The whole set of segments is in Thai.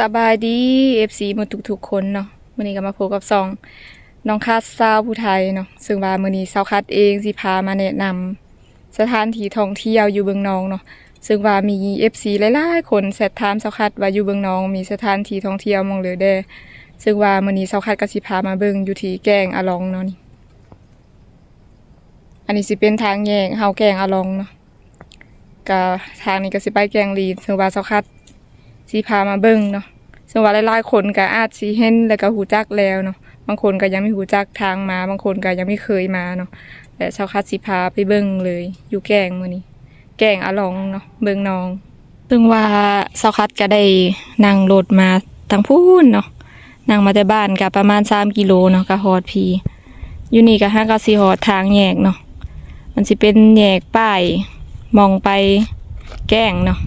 สบายดี FC หมดทุกๆคนเนาะมื้อนี้ก็มาพบกับซองน้องคัดซาวผู้ไทยเนาะซึ่งว่ามื้อนี้ซาวคัดเองสิพามาแนะนำสถานที่ท่องเที่ยวอยู่เบืองนองเนาะซึ่งว่ามี FC หลายๆคนแซดถามซาวคัดว่าอยู่เบืองนอง มีสถานที่ท่องเที่ยวมองเหลือแดซึ่งว่ามื้อนี้ซาวคัดก็สิพามาเบิ่งอยู่ที่แกงอะลองเนาะนี่อันนี้สิเป็นทางแยกเฮาแกงอะลองเนาะก็ทางนี้ก็สิไปแกงลีนซึ่งว่าซาวคัดสีพามาเบิ่งเนาะ ซึ่ว่าหลายๆคนก็อาจสิเห็นแล้วก็หูจักแล้วเนาะบางคนก็ยังไม่หูจักทางมา บางคนก็ยังไม่เคยมาเนาะและชาวคัดสิพาไปเบิ่งเลย อยู่แกงมื้อนี้ แกงอะลองเนาะเบิ่งน้องซึ่งว่าชาวคัดก็ได้นั่งรถมาทางพูนเนาะนั่งมาแต่บ้านก็ประมาณ3กิโลเนาะก็ฮอดพีอยู่นี่ก็ห้าก็สิฮอดทางแยกเนาะมันสิเป็นแยกป้ายมองไปแกงเนาะ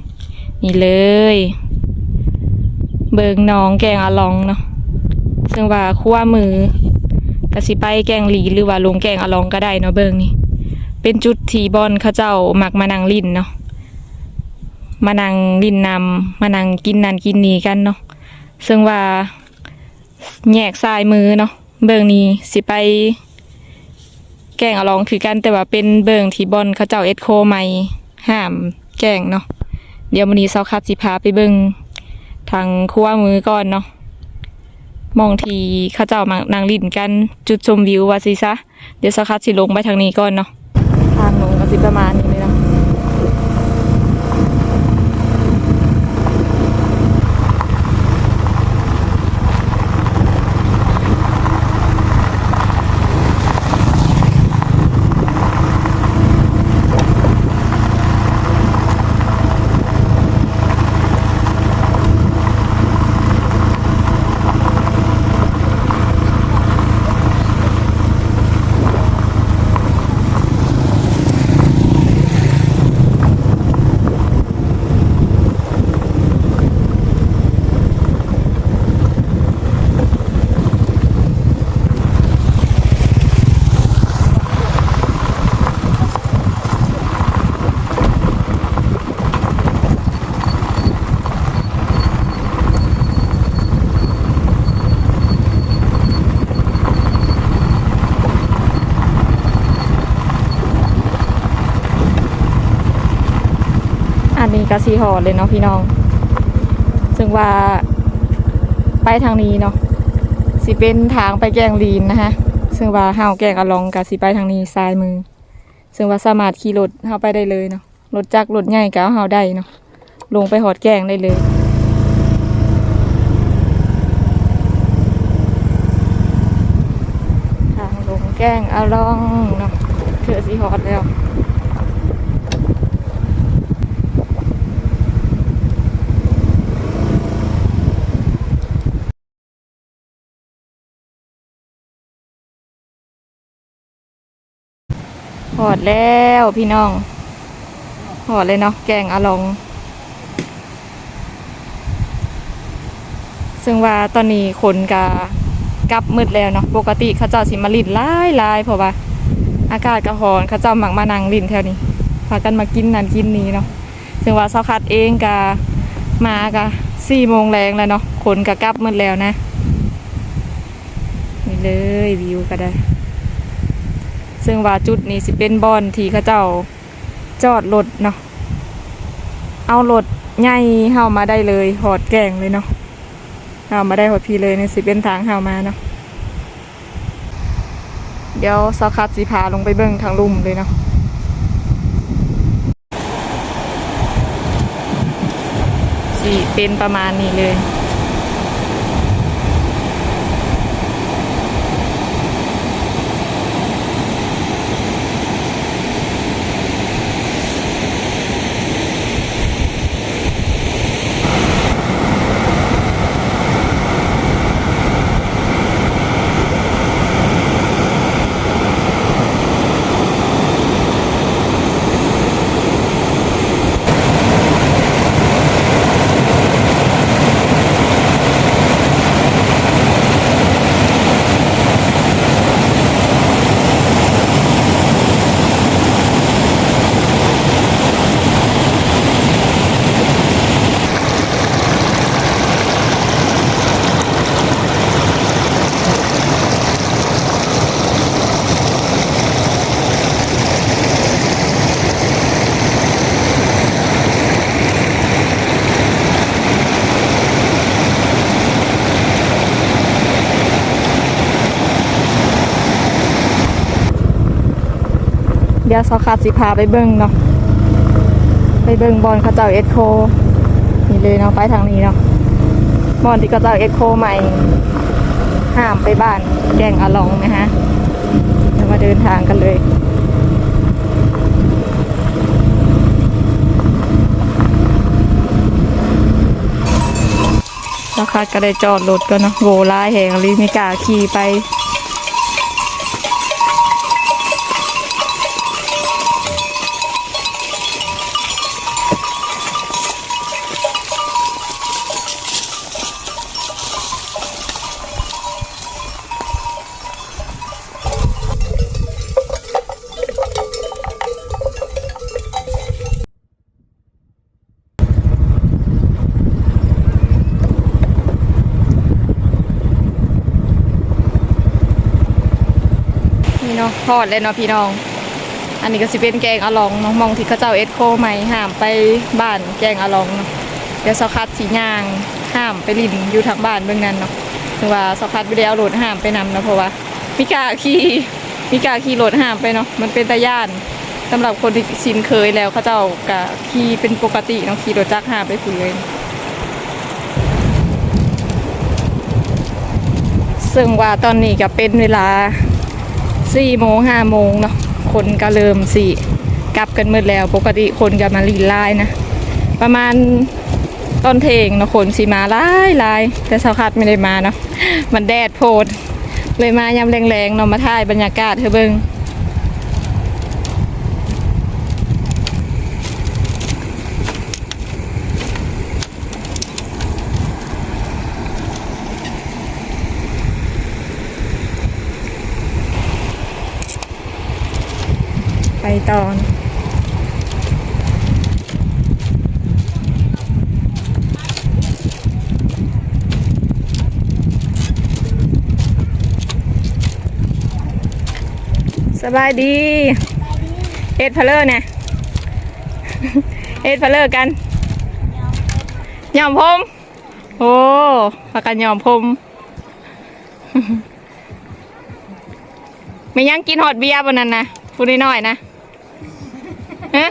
นี่เลย เบิงน้องแกงอะลองเนาะซึ่งว่าขั้วมือกสิไปแกงหลีหรือว่าลงแกงอะลองก็ได้เนาะเบิงนี่เป็นจุดที่บอลเขาเจ้ามักมานั่งลินเนาะมานั่งลินนำมานั่งกินนันกินนี่กันเนาะซึ่งว่าแยกซ้ายมือเนาะเบิงนี้สิไป แกงอะลองคือกันแต่ว่าเป็นเบิงที่บอลเขาเจ้าเอ็ดโคใหม่ห้ามแกงเนาะเดี๋ยวมื้อนี้เซาคัดสิพาไปเบิง ทางคั้วมือก่อนเนาะมองทีข้าเจ้ามานางลินกันจุดชมวิวว่าสิซะ เดี๋ยวสักคัดสิลงไปทางนี้ก่อนเนาะทางลงก็สิประมาณนี้เลยเนี้ก็สีหอดเลยเนาะพี่น้อง ซึ่งว่า ไปทางนี้เนาะสิเป็นทางไปแกงลีนนะคะซึ่งว่าเฮาแกงอลองกับสิไปทางนี้ซ้ายมือ ซึ่งว่าสามารถขี่รถเฮาไปได้เลยเนาะรถจักรรถใหญ่ก็เอาเฮาได้เนาะลงไปหอดแกงได้เลยทางลงแกงอลองเนาะเถือสีหอดแล้ว หอดแล้วพี่น้องหอดเลยเนาะแกงอะลอง ซึ่งว่าตอนนี้คนกากลับมืดแล้วเนาะปกติเขาเจ้าสิมาลินลายลายเพราะว่า อากาศก็ร้อนเขาเจ้ามักมานังลินแถวนี้พากันมากินนั่นกินนี้เนาะซึ่งว่าเสาคัดเองกะมากะสี่โมงแรงแล้วเนาะคนกะกลับมืดแล้วนะนี่เลยวิวก็ได้ ซึ่งว่าจุดนี้สิเป็นบอนที่เขาเจ้าจอดรถเนาะเอารถใหญ่เฮามาได้เลยหอดแก่งเลยเนาะเฮามาได้หอดพีเลยเนี่สิเป็นทางเฮามาเนาะเดี๋ยวสาคัดสีพาลงไปเบิ่งทางลุ่มเลยเนาะสิเป็นประมาณนี้เลย ดี๋ยวสอคาสิพาไปเบิ่งเนาะไปเบิ่งบอลเขาเจ้าเอ็ดโคนี่เลยเนาะไปทางนี้เนาะบอลที่เขาเจ้าเอ็ดโคใหม่ห้ามไปบ้านแกงอลองนะฮะเดี๋ยวมาเดินทางกันเลยราคาก็ได้จอดรถก็เนาะโวลายแหงลิมิกาขี่ไป ทอดเลยเนาะพี่น้อง อันนี้ก็สิเป็นแกงอะลองเนาะมองที่เขาเจ้าเอ็ดโคใหม่ห้ามไปบ้านแกงอะลองเดี๋ยวสคัดสีย่างห้ามไปลินอยู่ทางบ้านเบื้องนั้นเนาะคือว่าสคัดไปได้เอารถห้ามไปนำเนาะเพราะว่ามิกาขี่มิกาขี่รถห้ามไปเนาะมันเป็นตาย่านสำหรับคนที่ชินเคยแล้วเขาเจ้ากะขี่เป็นปกติเนาะขี่รถจักรห้ามไปคุยเลยซึ่งว่าตอนนี้ก็เป็นเวลา สี่โมงห้าโมงเนาะคนก็เริ่มสี่กลับกันมืดแล้วปกติคนก็มาลีนไล่นะ ประมาณตอนเทงเนาะคนสีมาไล่ไล่แต่สาวคัดไม่ได้มาเนาะมันแดดโพดเลยมายามแรงๆเนาะมาถ่ายบรรยากาศเธอเบิงไตอนสบายดีเอ็ดพะเลอร์เนี่ยเอ็ดพะเลอร์กันยอมพมโอ้พากันยอมพมไม่ยังกินหอดเบียร์บนนั้นนะพูดน้อยๆนะ ฮะ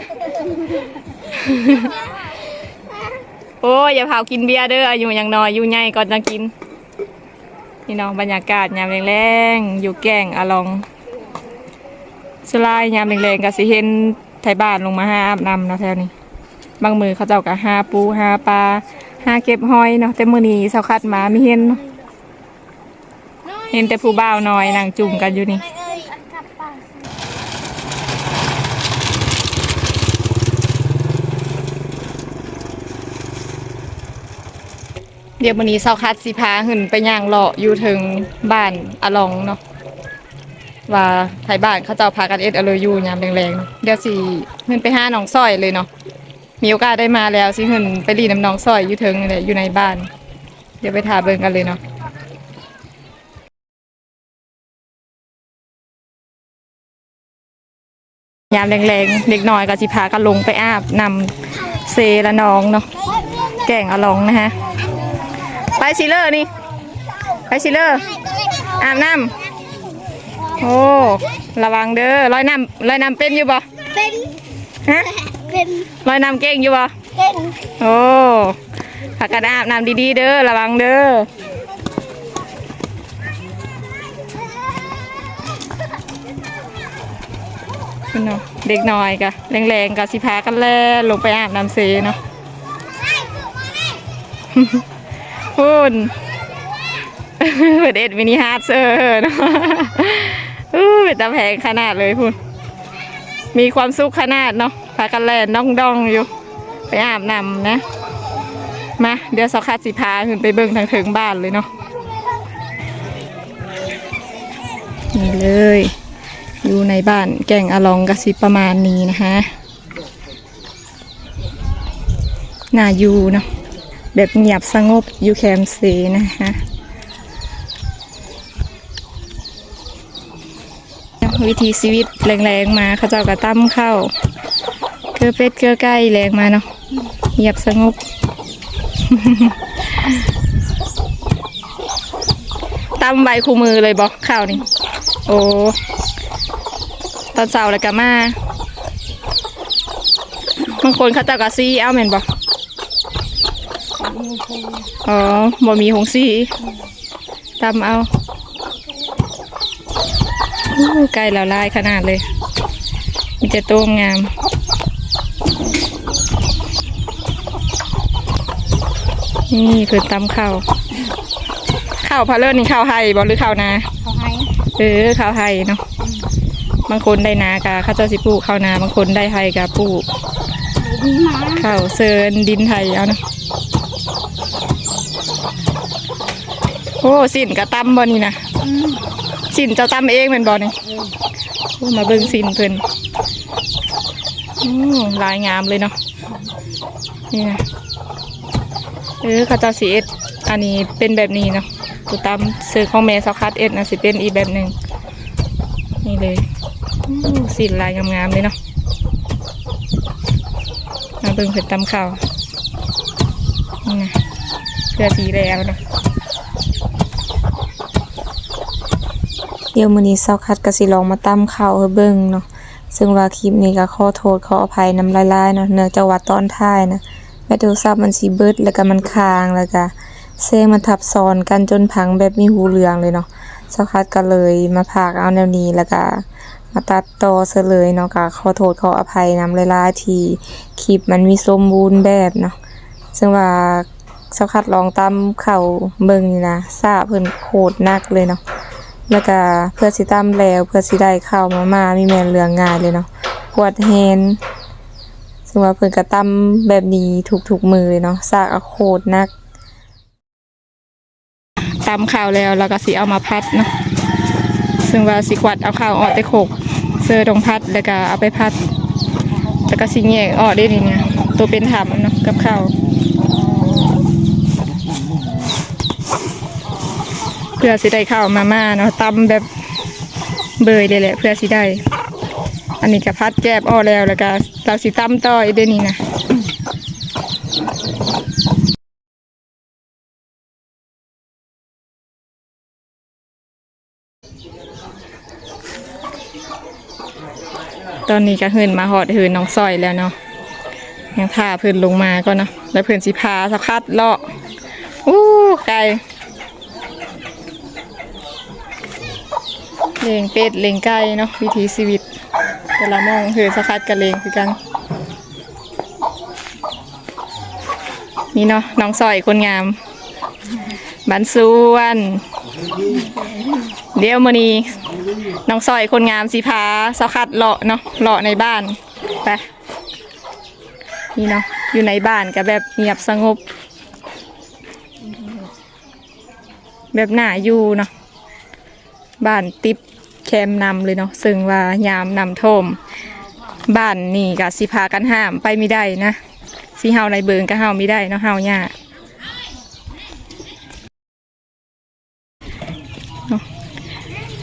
โอ้ยอย่าเผากินเบียร์เด้ออายุยังน้อยอยู่ใหญ่ก่อนจะกิน นี่น้องบรรยากาศยามแรงๆอยู่แก่งอะลองสลายยามแรงๆก็สิเห็นไทยบ้านลงมาหาอาบน้ำเนาะแถวนี้ บางมือเขาเจ้าก็หาปูหาปลาหาเก็บหอยเนาะแต่มือนี้สาคัดมาไม่เห็นเนาะเห็นแต่ผู้บ่าวน้อยนั่งจุ่มกันอยู่นี่ เดี๋ยววันนี้เสาคัดสิพาขึ้นไปย่างเลาะอยู่ถึงบ้านอะลองเนาะว่าไทยบ้านเขาเจ้าพากันเอ็ดอาเลอยู่ยามแรงๆเดี๋ยวสิเหินไปห้าหนองซอยเลยเนาะมีโอกาสได้มาแล้วสิเหินไปรีน้ำหนองซอยอยู่เทิงนี่แหละอยู่ในบ้าน เดี๋ยวไปถาเบิ่งกันเลยเนาะยามแรงๆเด็กน้อยก็สิพากันลงไปอาบนำเซละน้องเนาะแก่งอะลองนะฮะ ไปชิเลอร์นี่ ไปชิเลอร์อาบน้ำโอ้ ระวังเด้อลอยน้ำลอยน้ำเป็นอยู่บ่เป็นฮะเป็นลอยน้ำเก่งอยู่บ่เป็นโอ้ผักกระดาบน้ำดีๆเด้อระวังเด้อคุณเนาะเด็กน้อยกะแรงๆกะสิพากันแล่ลงไปอาบน้ำเซเนาะ พูนเปิดเอ็ดมินิฮาร์ดเซอร์เนาะอู้เป็นตาแพงขนาดเลยพูนมีความสุขขนาดเนาะพากันแล่นดองๆอยู่ ไปอาบน้ำนะ มาเดี๋ยวสกคัดสิพาขึ้นไปเบิ่งทางถิงบ้านเลยเนาะนี่เลย อยู่ในบ้านแก่งอลองกะสิประมาณนี้นะคะน่าอยู่เนาะ แบบเงียบสงบอยู่แคมป์เซนะคะวิธีชีวิตแรงๆมาเขาเจ้ากระตั้มเข้าเกลือเป็ดเกลือไก่แรงมาเนาะเงียบสงบ ตั้มใบคู่มือเลยบอกข้าวนี่ โอ้ตอนเสาร์แล้วก็มาบางคนเขาเจ้าก็ซีเอาแม่นบอ๋ อบ่มีหงซีตำเอาอู้ใกล้แล้วลายขนาดเลย มีแต่โต้งงามนี่คือตำข้าวข้าวพะเลิศนี่ข้าวไห้บ่หรือข้าวนาเขาให้เออข้าวไห้เนาะบางคนได้นากะข้าวเจ้าสิปลูกข้าวนาบางคนได้ไห้กะปลูกดีมาข้าวเซินดินไทยเอาเนาะ โอ้สินกะตำบ่นี่นะอืมสินเจ้าตำเองเป็นบ่นี่โอ้มาเบิ่งสินเพิ่นอืมลายงามเลยเนาะนี่นะเออข้าวเจ้าสีเอ็ดอันนี้เป็นแบบนี้เนาะตัวตำซื้อของแม่สคัดเอ็ดนะสิเป็นอีกแบบหนึ่งนี่เลยอู้สินลายงามๆเลยเนาะมาเบิ่งเผ็ดตำข้าวนี่นะเพื่อสีแล้วเนาะ เดี๋ยวมื้อนี้เซาคัดก็สิลองมาตำข้าวให้เบิ่งเนาะซึ่งว่าคลิปนี้ก็ขอโทษขออภัยนำลายๆเนาะเนื่องจากว่าตอนท้ายนะแม่โทรศัพท์มันสิเบิดแล้วก็มันค้างแล้วก็เสียงมันทับซ้อนกันจนพังแบบมีหูเรืองเลยเนาะเซาคัดก็เลยมาพากเอาแนวนี้แล้วก็มาตัดต่อซะเลยเนาะก็ขอโทษขออภัยนำหลายๆที่คลิปมันมีสมบูรณ์แบบเนาะซึ่งว่าเซาคัดลองตำข้าวเบิ่งนี่นะซาเพิ่นโคตรหนักเลยเนาะ แล้วก็เพื่อสิตามแล้วเพื่อสิได้ข้าวมามามีแม่นเรื่องง่ายเลยเนาะปวดแฮนซึ่งว่าเพิ่นก็ตำแบบนี้ทุกๆมือเลยเนาะซากอโคตรนักตำข้าวแล้วแล้วก็สิเอามาพัดเนาะซึ่งว่าสิกวัดเอาข้าวออกไปโขกเสื้อตรงพัดแล้วก็เอาไปพัดแล้วก็สิแยกออกได้นี่เนี่ยตัวเป็นถามเนาะกับข้าว พื่อสิได้ข้าวมาม่าเนาะตำแบบเบยเลยแหละเพื่อสิได้ อันนี้ก็พัดแกบอ้อแล้วแล้วก็เราสิตำต่ออีกเด้วนี่นะตอนนี้ก็เหินมาหอดเหินน้องซอยแล้วเนาะยังพาเพื่อนลงมาก็เนาะแล้วเพื่อนสิพาสักคัดเลาะอู้ไกล เลงเป็ดเลงไก่เนาะวิถีชีวิต แต่ละมองเหินสักคัดกับเลงคือกัน นี่เนาะน้องซอยคนงามบันสวนเดี๋ยวมือนี้น้องซอยคนงามสีพาสคัดเลาะเนาะเลาะในบ้านไปนี่เนาะอยู่ในบ้านก็แบบเงียบสงบ แบบหน้าอยู่เนาะบ้านติบ แคมนำเลยเนาะซึ่งว่ายามนำท่วมบ้านนี่ก็สิพากันห้ามไปไม่ได้นะสิเฮาในเบิงก็เฮาไม่ได้เนาะเฮาย่า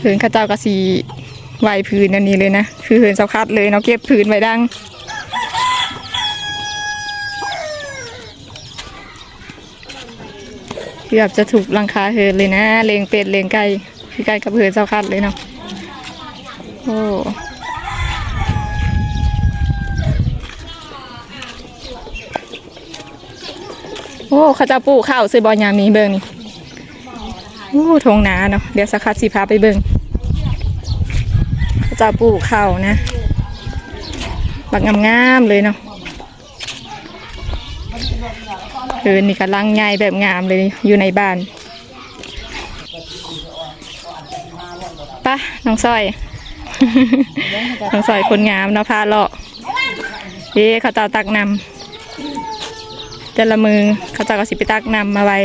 เหินข้าเจ้าก็สีไหวพื้นอันนี้เลยนะ คือเหินสะคัดเลยเนาะเก็บพื้นไว้ดังเกือบจะถูกลังคาเหินเลยนะเลงเป็ดเลงไก่คือไก่กับเหินสะคัดเลยเนาะ โอ้โอ้เข้าเจ้าปลูกข้าวซื้อบอลยามนี้เบิ่งนี่โอ้ทงนาเนาะเดี๋ยวสักคัดสิพาไปเบิ่งเขาจะปลูกข้าวนะบักงามๆเลยเนาะเออนี่กำลังใหญ่แบบงามเลยอยู่ในบ้านปะน้องสร้อย น้องสอยคนงามเนาะพาเลาะเอ๊เขาเจ้าตักนำแต่ละมือเขาเจ้าก็สิไปตักนำมาไว้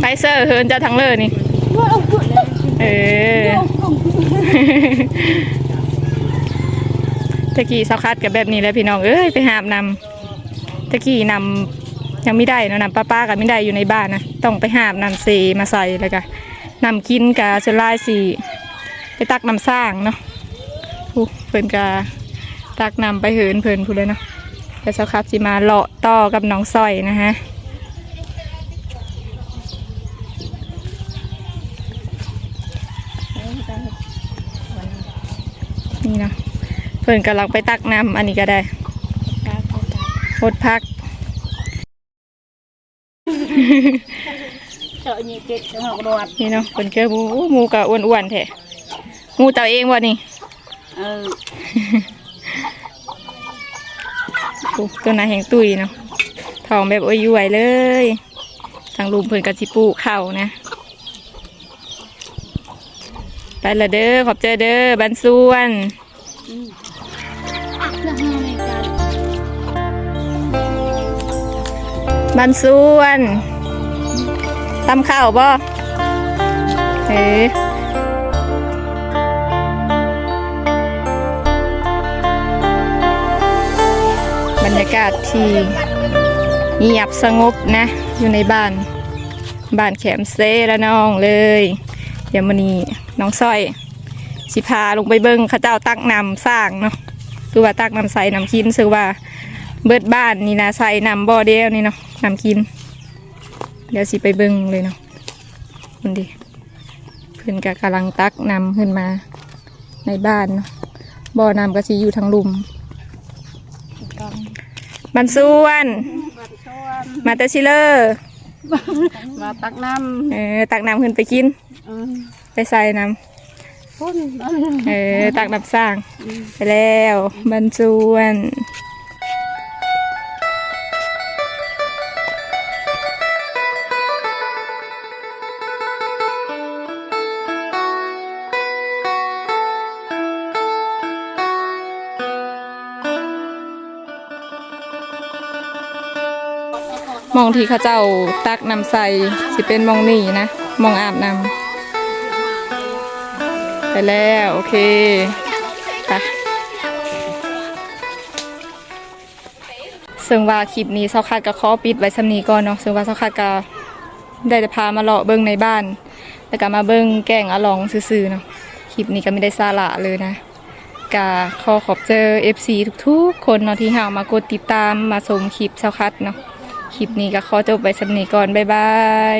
ไฟเซอร์เฮินจะทั้งเลยนี่เออตะกี้สักคัดกับแบบนี้แล้วพี่น้องเอ้ยไปหามนำตะกี้นำ ยังไม่ได้นะน้ำป้าป้าก็ไม่ได้อยู่ในบ้านนะต้องไปหาบน้ำเซมาใส่แล้วก็น้ำกินกับสวนลายสีไปตักน้ำสร้างเนาะเพิ่นกาตักนำไปเหินเพิ่นพูดเลยเนาะแต่สักครับสิมาเลาะต่อกับน้องสร้อยนะฮะนี่นะเพื่อนกำลังไปตักน้ำอันนี้ก็ได้พดพัก เจาะยี่เจ็ดจังหวะรวดนี่เนาะเป็นเกลือหมูอู้หมูกะอ้วนๆแท้หมูเต่าเองวะนี่เออโอ้ตัวนาแหงตุยเนาะทองแบบโอ้ยวยเลยทางลุมเพิ่นกะสิปลูกข้าวนะ ไปละเด้อขอบใจเด้อบันส่วนยังไม่กันบันส่วน ตำข้าวบ่เอ๊บรรยากาศที่เงียบสงบนะ อยู่ในบ้าน บ้านแขมเซละน้องเลย เดี๋ยวมันนี้น้องสร้อย สิพาลงไปเบิ้งข้าเจ้าตักนำสร้างเนาะคือว่าตักนำใส่นำกินซื้อว่าเบิดบ้านนี่นะใส่นำบ่อเดียวนี่เนาะนำกิน เดี๋ยวสิไปเบิ้งเลยเนาะคุณดิเพื่อนก็กำลังตักนำขึ้นมาในบ้านเนาะบ่อนำก็สิอยู่ทางลุมบันส่วนบัดชวนมาแต่ชิเลอร์มาตักน้เออตักนำขึ้นไปกินำอืมไปใส่นพุ่นนั่นำเออตักนำสร้างไปแล้วบันส่วน องที่เข้าเจ้าตักนำใส่สิเป็นมองนี่นะมองอาบน้ำไปแล้วโอเคไปซึ่งว่าคลิปนี้เซาคัดก็ขอปิดไว้สำนีก่อนเนาะซึ่งว่าเซาคัดก็ได้แต่พามาเลาะเบิ้งในบ้าน แล้วก็มาเบิ้งแกงอลองซื่อๆเนาะคลิปนี้ก็ไม่ได้สาระเลยนะกาขอขอบเจอ FC ทุกๆ คนเนาะที่หามากดติดตามมาชมคลิปเซาคัดเนาะ คลิปนี้ก็ขอจบไปสำนีก่อนบ๊ายบาย